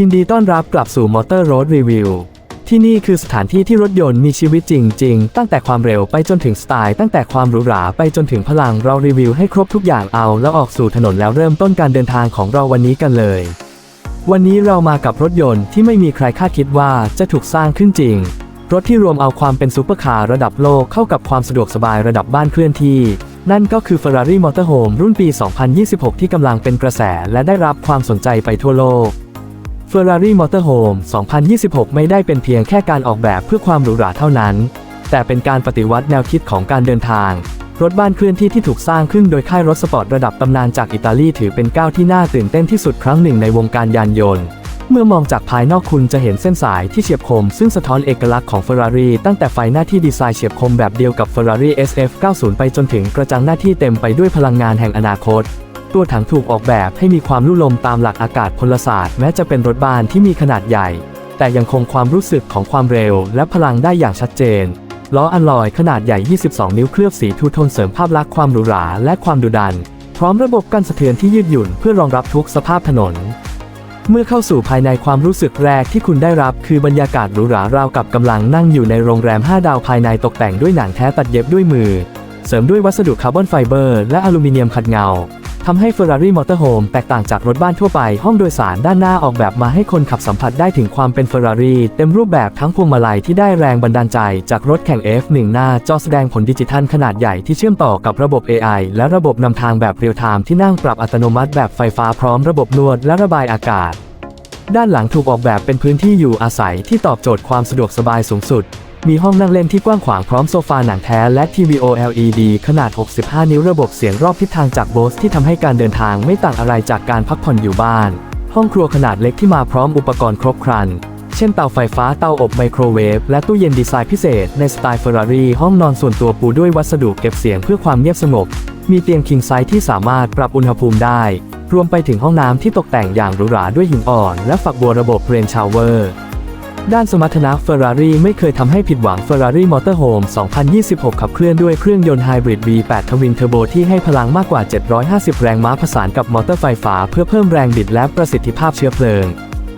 ยินดีต้อนรับกลับสู่ Motor Road Review ที่นี่คือสถานที่ที่รถยนต์มีชีวิตจริง ๆ ตั้งแต่ความเร็วไปจนถึงสไตล์ ตั้งแต่ความหรูหราไปจนถึงพลังเรารีวิวให้ครบทุกอย่างเอา แล้วออกสู่ถนนแล้วเริ่มต้นการเดินทางของเราวันนี้กันเลย วันนี้เรามากับรถยนต์ที่ไม่มีใครคาดคิดว่าจะถูกสร้างขึ้นจริง รถที่รวมเอาความเป็นซูเปอร์คาร์ระดับโลกเข้ากับความสะดวกสบายระดับบ้านเคลื่อนที่ นั่นก็คือ Ferrari Motorhome รุ่นปี 2026 ที่กำลังเป็นกระแสและได้รับความสนใจไปทั่วโลก Ferrari Motorhome 2026 ไม่ได้เป็นเพียงแค่การออกแบบเพื่อความหรูหราเท่านั้น แต่เป็นการปฏิวัติแนวคิดของการเดินทาง รถบ้านเคลื่อนที่ที่ถูกสร้างขึ้นโดยค่ายรถสปอร์ตระดับตำนานจากอิตาลีถือเป็นก้าวที่น่าตื่นเต้นที่สุดครั้งหนึ่งในวงการยานยนต์ เมื่อมองจากภายนอกคุณจะเห็นเส้นสายที่เฉียบคม ซึ่งสะท้อนเอกลักษณ์ของ Ferrari ตั้งแต่ไฟหน้าที่ดีไซน์เฉียบคมแบบเดียวกับ Ferrari SF90 ไปจนถึงกระจังหน้าที่เต็มไปด้วยพลังงานแห่งอนาคต ตัวถังถูกออกแบบให้มีความลู่ลมตามหลักอากาศพลศาสตร์แม้จะเป็นรถบ้านที่มีขนาดใหญ่ แต่ยังคงความรู้สึกของความเร็วและพลังได้อย่างชัดเจน ล้ออัลลอยขนาดใหญ่ 22 นิ้วเคลือบสีทูโทนเสริมภาพลักษณ์ความหรูหราและความดุดัน พร้อมระบบกันสะเทือนที่ยืดหยุ่นเพื่อรองรับทุกสภาพถนน เมื่อเข้าสู่ภายในความรู้สึกแรกที่คุณได้รับ คือบรรยากาศหรูหราราวกับกำลังนั่งอยู่ในโรงแรม 5 ดาวภายในตกแต่งด้วยหนังแท้ตัดเย็บด้วยมือ เสริมด้วยวัสดุคาร์บอนไฟเบอร์ และอลูมิเนียมขัดเงา ทำให้ Ferrari Motorhome แตกต่างจากรถบ้านทั่วไป ห้องโดยสารด้านหน้าออกแบบมาให้คนขับสัมผัสได้ถึงความเป็น Ferrari เต็มรูปแบบทั้งพวงมาลัยที่ได้แรงบันดาลใจจากรถแข่ง F1 หน้าจอแสดงผลดิจิทัลขนาดใหญ่ที่เชื่อมต่อกับระบบ AI และระบบนำทางแบบเรียลไทม์ที่นั่งปรับอัตโนมัติแบบไฟฟ้าพร้อมระบบนวดและระบายอากาศ ด้านหลังถูกออกแบบเป็นพื้นที่อยู่อาศัยที่ตอบโจทย์ความสะดวกสบายสูงสุด มีห้องนั่งเล่นที่กว้างขวางพร้อมโซฟาหนังแท้และทีวี OLED ขนาด 65 นิ้วระบบเสียงรอบทิศทางจาก Bose ที่ทำให้การเดินทางไม่ต่างอะไรจากการพักผ่อนอยู่บ้าน ห้องครัวขนาดเล็กที่มาพร้อมอุปกรณ์ครบครัน เช่นเตาไฟฟ้าเตาอบไมโครเวฟและตู้เย็นดีไซน์พิเศษในสไตล์ Ferrari ห้องนอนส่วนตัวปูด้วยวัสดุเก็บเสียงเพื่อความเงียบสงบ มีเตียง king size ที่สามารถปรับอุณหภูมิได้ รวมไปถึงห้องน้ำที่ตกแต่งอย่างหรูหราด้วยหินอ่อน และฝักบัวระบบ Rain Shower ด้านสมรรถนะ Ferrari ไม่เคยทำให้ผิดหวัง Ferrari Motorhome 2026 ขับเคลื่อนด้วยเครื่องยนต์ไฮบริด V8 ทวินเทอร์โบที่ให้พลังมากกว่า 750 แรงม้าผสานกับมอเตอร์ไฟฟ้า เพื่อเพิ่มแรงบิดและประสิทธิภาพเชื้อเพลิง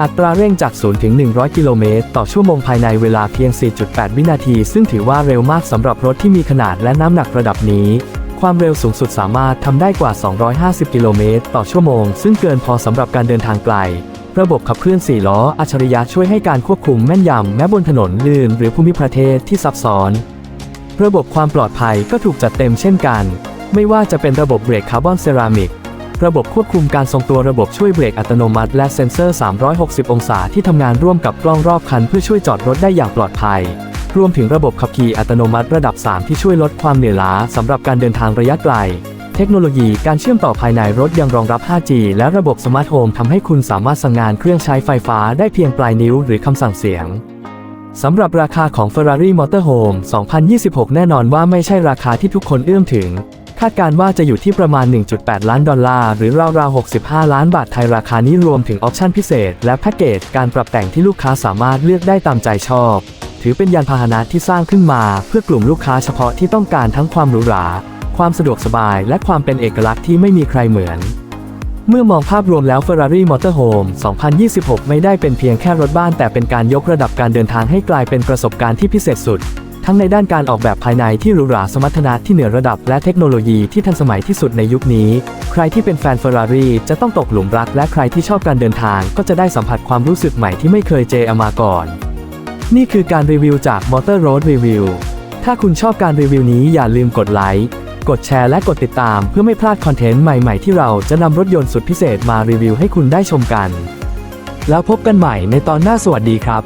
อัตราเร่งจาก 0 ถึง 100 กิโลเมตร ต่อชั่วโมงภายในเวลาเพียง 4.8 วินาที ซึ่งถือว่าเร็วมากสำหรับรถที่มีขนาดและน้ำหนักระดับนี้ความเร็วสูงสุดสามารถทำได้กว่า 250 กิโลเมตรต่อชั่วโมง ซึ่งเกินพอสำหรับการเดินทางไกล ระบบขับเคลื่อน 4 ล้อ อัจฉริยะช่วยให้การควบคุมแม่นยำแม้บนถนนลื่นหรือภูมิประเทศที่ซับซ้อน ระบบความปลอดภัยก็ถูกจัดเต็มเช่นกัน ไม่ว่าจะเป็นระบบเบรกคาร์บอนเซรามิก ระบบควบคุมการทรงตัวระบบช่วยเบรกอัตโนมัติ และเซ็นเซอร์ 360 องศาที่ทำงานร่วมกับกล้องรอบคันเพื่อช่วยจอดรถได้อย่างปลอดภัย รวมถึงระบบขับขี่อัตโนมัติระดับ 3 ที่ช่วยลดความเหนื่อยล้าสำหรับการเดินทางระยะไกล เทคโนโลยีการเชื่อมต่อภายในรถยังรองรับ 5G และระบบสมาร์ทโฮมทำให้คุณสามารถสั่งงานเครื่องใช้ไฟฟ้าได้เพียงปลายนิ้วหรือคำสั่งเสียงสำหรับราคาของ Ferrari Motorhome 2026 แน่นอนว่าไม่ใช่ราคาที่ทุกคนเอื้อมถึง คาดการณ์ว่าจะอยู่ที่ประมาณ 1.8 ล้านดอลลาร์ หรือราวๆ 65 ล้านบาทไทยราคานี้รวมถึงออปชั่นพิเศษ และแพ็กเกจการปรับแต่งที่ลูกค้าสามารถเลือกได้ตามใจชอบ ถือเป็นยานพาหนะที่สร้างขึ้นมา เพื่อกลุ่มลูกค้าเฉพาะที่ต้องการทั้งความหรูหรา ความสะดวกสบาย และความเป็นเอกลักษณ์ที่ไม่มีใครเหมือน เมื่อมองภาพรวมแล้ว Ferrari Motorhome 2026 ไม่ได้เป็นเพียงแค่รถบ้าน แต่เป็นการยกระดับการเดินทางให้กลายเป็นประสบการณ์ที่พิเศษสุด ทั้งในด้านการออกแบบภายในที่หรูหราสมรรถนะที่เหนือระดับ และเทคโนโลยีที่ทันสมัยที่สุดในยุคนี้ ใครที่เป็นแฟน Ferrari จะต้องตกหลุมรัก และใครที่ชอบการเดินทาง ก็จะได้สัมผัสความรู้สึกใหม่ที่ไม่เคยเจอมาก่อน นี่คือการรีวิวจาก Motor Road Review ถ้าคุณชอบการรีวิวนี้อย่าลืมกดไลค์ กดแชร์และกดติดตาม เพื่อไม่พลาดคอนเทนต์ใหม่ๆที่เราจะนำรถยนต์สุดพิเศษมารีวิวให้คุณได้ชมกัน แล้วพบกันใหม่ในตอนหน้าสวัสดีครับ